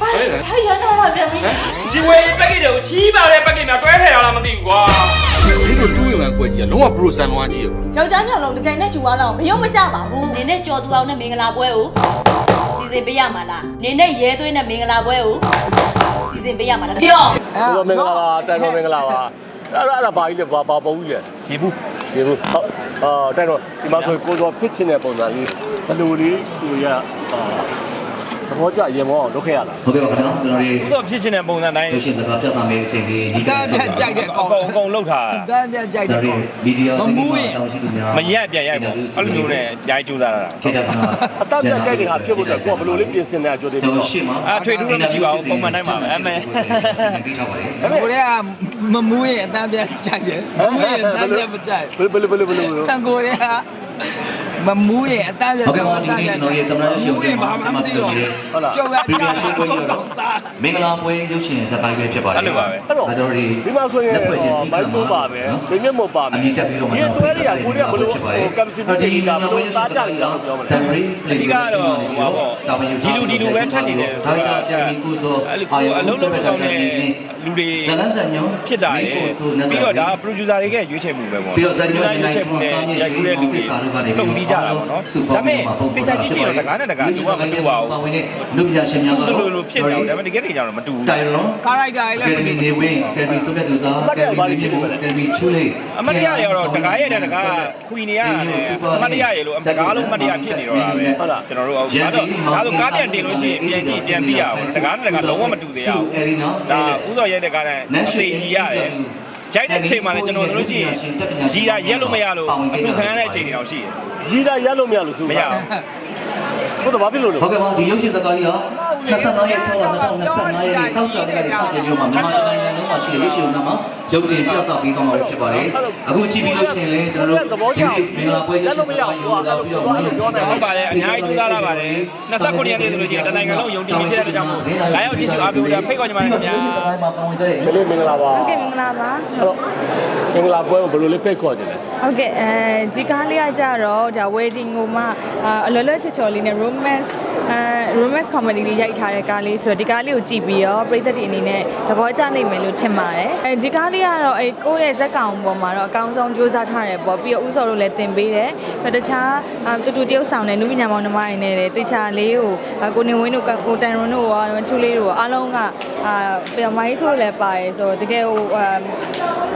ဟာရတော့ပါဗျာမင်းဒီဝေးပက်ကစ်တွေကိုချီးပါတဲ့ပက်ကစ်များတွဲထည့်ရလားမသိဘူးကွာမင်းတို့တူးရင်ကွက်ကြီးကလုံးဝပရိုဆန်လွားကြီးရယောက်ျားညောင်လုံးတကယ်နဲ့ဂျူဝါလောက်မရုံမကြပါဘူးနေနဲ့ကြော်သူအောင်နဲ့မင်္ဂလာပွဲကိုစီစဉ်ပေးရမှာလားနေနဲ့ရဲသွေးနဲ့မင်္ဂလာပွဲကိုစီစဉ်ပေးရမှာလားပြောဘုရားမင်္ဂလာပါတိုင်တော်မင်္ဂလာပါအဲ့ဒါအဲ့ဒါဘာကြီးလဲဘာဘာပုံကြီးလဲရေဘူးဒီဘူးဟုတ်အာတိုင်တော်ဒီမှာဆိုကိုစောဖြစ်ချင်တဲ့ပုံစံလေးဘယ်လိုလေးကိုရအာ သဘောကျရင်မောအောင်လုပ်ခဲ့ရတာဟုတ်ကဲ့ပါခင်ဗျာကျွန်တော်တို့တော့ဖြစ်နေတဲ့ပုံစံတိုင်းရုပ်ရှင်စကားပြသမယ့်အချိန်လေးဒီတန်းပြတ်ကြိုက်တဲ့အကောင်ကုန်အကုန်လောက်ထားတန်းပြတ်ကြိုက်ဒါတဲ့တွေကောင်မီဒီယာမမူးရင်တောင်းရှိသူများမရက်ပြန်ရိုက်ပေါ့အဲ့လိုမျိုးနဲ့ရိုက်ကြိုးစားတာခေတ္တကနာအတက်ပြတ်ကြိုက်တဲ့ဟာဖြစ်ဖို့အတွက်ကိုကဘယ်လိုလေးပြင်ဆင်နေကြိုးသေးကျွန်လဲတော်ရှေ့မှာအာထွေထူးတော့မရှိပါဘူးပုံမှန်တိုင်းပါပဲအမေစီစဉ်ပေးထားပါတယ်ကိုရဲကမမူးရင်အတန်းပြတ်ကြိုက်တယ်မမူးရင်အတန်းပြတ်မကြိုက်ဘယ်လိုဘယ်လိုဘယ်လိုဘယ်လိုတန်ကိုရဲက မမူးရင်အတန်းပြတ်ဟုတ်ကဲ့ပါဒီနေ့ကျွန်တော်ရဲ့ကင်မရာရုပ်ရှင်ကိုကျွန်တော်မှပြုလုပ်နေတဲ့ဟုတ်လားကြောက်ရပရီမီယာရှိုးပွဲကြီးတော့မင်္ဂလာပွဲရုပ်ရှင်စကားပဲဖြစ်ပါတယ်အဲ့လိုပါပဲအဲ့တော့ဒါကျွန်တော်တို့ဒီမှာဆိုရင်မိုင်းဆိုးပါပဲဒိမျက်မပါမယ်အမြင့်တက်ပြီးတော့မှဒီကျွန်တွဲတော်တွေကကိုရီးယားဘယ်လိုကပ်စီမီတီကဘယ်လိုသားကြလဲပြောမလဲတန်ရီဖလီအဓိကတော့ဟိုပါပေါ့ဒီလူဒီလူပဲထက်နေတယ်ဒါကြပြန်ပြီးကိုဆိုအဲ့လိုအလုံးလုံးကောင်းတဲ့လူတွေဇလန်းစံညောဖြစ်တာလေကိုဆိုနေပြီးတော့ဒါ producer တွေကရွေးချယ်မှုပဲပေါ့ပြီးတော့ဇာတ်ညွှန်းနိုင်ထုံးတောင်းရရှိမောင်ကိစ္စတို့ကနေစုံပြီးကြတာပေါ့နော်ဒါပေမဲ့တေချာကြည့်ကြည့်တော့တကားနဲ့တကားသူကမတူပါဘူးပါဝင်တဲ့လူပြရှင်များသူကတော့တို့လိုဖြစ်နေတယ်ဒါပေမဲ့တကယ်တည်းကျတော့မတူဘူးတိုင်ရွန်ကားရိုက်တာကလည်းယ်မီနေဝင်းကယ်မီဆိုတဲ့သူစားကယ်မီနေမှုကယ်မီချူလေးအမတ်တရားရတော့တကားရဲ့တကားခွေနေရတယ်အမတ်တရားရလို့တကားလုံးအမတ်တရားဖြစ်နေတော့တာပဲဟုတ်လားကျွန်တော်တို့ဟုတ်ဒါတော့ဒါဆိုကားပြန်တင်လို့ရှိရင်ပြန်ကြည့်ပြန်ပြရအောင်တကားနဲ့တကားလုံးဝမတူသေးရဘူးအဲဒီနော်ဒါဥစော်ရဲတဲ့ကားနဲ့အသေးကြီးရတယ် ဂျိုက်တဲ့ချိန်မှာလည်းကျွန်တော်တို့ကြည့်ရင်ကြီးတာရက်လို့မရလို့အဆုခံရတဲ့အချိန်တွေတော့ရှိတယ်ကြီးတာရက်လို့မရလို့ဆိုမရဘူးဟုတ်တယ်ဘာဖြစ်လို့လဲဟုတ်ကဲ့ပါဒီရုပ်ရှင်စကားကြီးဟာ 25ရက်6လ2025ရက်တောက်ကြတဲ့ကနေစတင်ပြီးတော့မြန်မာတိုင်းလုံးမှာရှိတဲ့ရုပ်ရှင်နာမှာရုပ်တင်ပြသပေးသွားမှာဖြစ်ပါတယ်အခုကြည့်ပြီးလို့ရှိရင်လည်းကျွန်တော်တို့ဒီနေ့မင်္ဂလာပွဲရုပ်ရှင်စကားကြီးကိုလာပြီးတော့မြင်ကြဟုတ်ပါတယ်အများကြီးကြိုးစားလာပါတယ်29ရက်နေ့ဆိုလို့ရှိရင်တနိုင်ငံလုံးယုံကြည်မှုဖြစ်တဲ့ကြောင့်မို့လာရောက်ကြည့်ကြအားပေးကြဖိတ်ခေါ်ကြပါမယ်ခင်ဗျာစကားမှာပါဝင်ကြတဲ့ဒီနေ့မင်္ဂလာပါဟုတ်ကဲ့မင်္ဂလာပါအဲ့တော့မင်္ဂလာပွဲကိုဘယ်လိုလေးဖိတ်ခေါ်ကြလဲဟုတ်ကဲ့အဲဒီကားလေးကကြတော့ဒါ wedding ကိုမှအာအလွယ်လွယ်ချောချောလေးနဲ့ romance အဲ romance comedy လေးရိုက်ထားတဲ့ကားလေးဆိုတော့ဒီကားလေးကိုကြည့်ပြီးတော့ပရိသတ်တွေအနေနဲ့သဘောကျနိုင်မယ်လို့ထင်ပါတယ်အဲဒီကားလေးကတော့အဲကိုယ့်ရဲ့ဇက်ကောင်ပေါ်မှာတော့အကောင်းဆုံးစူးစမ်းထားတယ်ပေါ့ပြီးတော့ဥစော်တို့လည်းတင်ပေးတယ်ပြီးတခြားအာတူတူတရုပ်ဆောင်တဲ့နုပညာမောင်နှမတွေနဲ့လည်းတေချာလေးကိုအာကိုနေဝင်းတို့ကကိုတန်ရွန်တို့ရောမချူလေးတို့ရောအားလုံးကအာပြန်မိုင်းဆိုလည်းပါတယ်ဆိုတော့တကယ်ဟိုအာ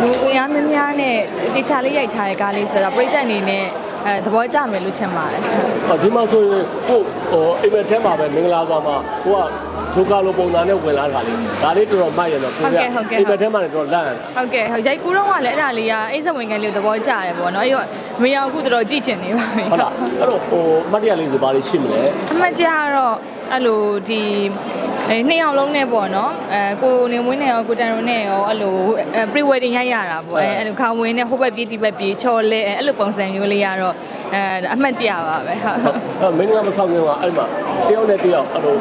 လူအများများများနဲ့တေချာလေးရိုက်ထားတဲ့ကားလေးဆိုတော့ပရိသတ်အနေနဲ့ အဲသဘောကျမယ်လို့ထင်ပါတယ်ဟောဒီမှာဆိုရင်ကိုဟိုအိမ်မက်ထဲမှာပဲမင်္ဂလာဆောင်မှာကိုကဒုက္ခလိုပုံစံနဲ့ဝင်လာတာလေဒါလေးတော်တော်မှတ်ရတော့ကိုကအိမ်မက်ထဲမှာလည်းတော်တော်လန့်ရတာဟုတ်ကဲ့ဟုတ်ရိုက်ကူးတော့ကလည်းအဲ့ဒါလေးကအိတ်ဆက်ဝင်ကန်လေးကိုသဘောကျတယ်ပေါ့နော်အဲ့တော့မရအခုတော်တော်ကြည့်ချင်နေပါပြီဟုတ်လားအဲ့တော့ဟိုမတ်တရလေးဆိုဘာလေးရှိမလဲအမှတ်ကြတော့အဲ့လိုဒီ အဲနှစ်ယောက်လုံးနဲ့ပေါ့နော်အဲကိုနေမွေးနဲ့ရောကိုတန်ရုံနဲ့ရောအဲ့လို pre wedding ရိုက်ရတာပေါ့အဲအဲ့လိုခေါင်းဝင်းနဲ့ဟိုဘက်ပြေးဒီဘက်ပြေးချော်လဲအဲ့လိုပုံစံမျိုးလေးကတော့အဲအမှတ်ကြရပါပဲဟုတ်အဲ့မင်္ဂလာမဆောင်ခင်ကအဲ့မှာတယောက်နဲ့တယောက်အဲ့လို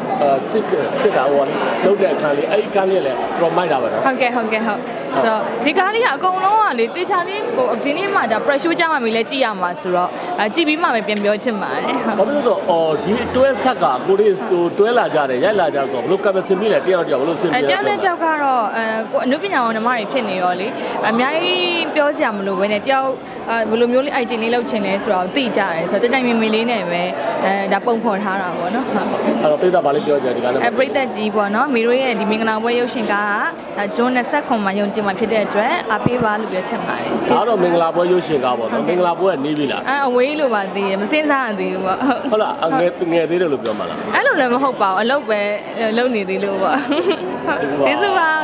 ချစ်ချစ်တာဟိုလုံးတဲ့အခန်းလေးအဲ့ဒီအခန်းလေးလည်းတော်မိုက်တာပဲနော်ဟုတ်ကဲ့ဟုတ်ကဲ့ဟုတ် ဆိုတော့ဒီကားလေးကအကုန်လုံးကလေတေချာလေးဟိုဒီနေ့မှဒါ pressure ကြမှာမီလဲကြည့်ရမှာဆိုတော့အဲကြည့်ပြီးမှပဲပြန်ပြောချင်ပါတယ်ဟုတ်ဘာဖြစ်လို့တော့အော်ဒီတွဲဆက်ကကိုလေးဟိုတွဲလာကြတယ်ရိုက်လာကြတော့ဘလို့ကပ်မစင်ပြီးလဲတယောက်တယောက်ဘလို့စင်အဲပြီးတယောက်နဲ့တယောက်ကတော့အဲကိုအနုပညာဝန်ဓမ္မတွေဖြစ်နေရောလေအများကြီးပြောစရာမလိုဘဲနဲ့တယောက်အဲဘယ်လိုမျိုးလေး item လေးလုပ်ချင်လဲဆိုတော့သိကြတယ်ဆိုတော့တိုင်တိုင်မင်မင်လေးနဲ့ပဲအဲဒါပုံဖော်ထားတာပေါ့နော်ဟုတ်အဲ့တော့ပိတ်တာဘာလေးပြောကြဒီကနေ့အဲပရိသတ်ကြီးပေါ့နော်မီရိုရဲ့ဒီမင်္ဂလာပွဲရုပ်ရှင်ကားကဒါဂျွန်29မှာယုံကြည်မှာဖြစ်တဲ့အတွက်အားပေးပါလို့ပြောချင်ပါတယ်ဒါတော့မင်္ဂလာပွဲရုပ်ရှင်ကားပေါ့နော်မင်္ဂလာပွဲကနေပြီလားအဲအဝေးလို့ပါသေးတယ်မစင်းစားရသေးဘူးပေါ့ဟုတ်ဟုတ်လားအငယ်ငယ်သေးတယ်လို့ပြောမှာလားအဲ့လိုလည်းမဟုတ်ပါဘူးအလုပ်ပဲလုပ်နေသေးလို့ပေါ့ဟုတ်ကျေးဇူးပါ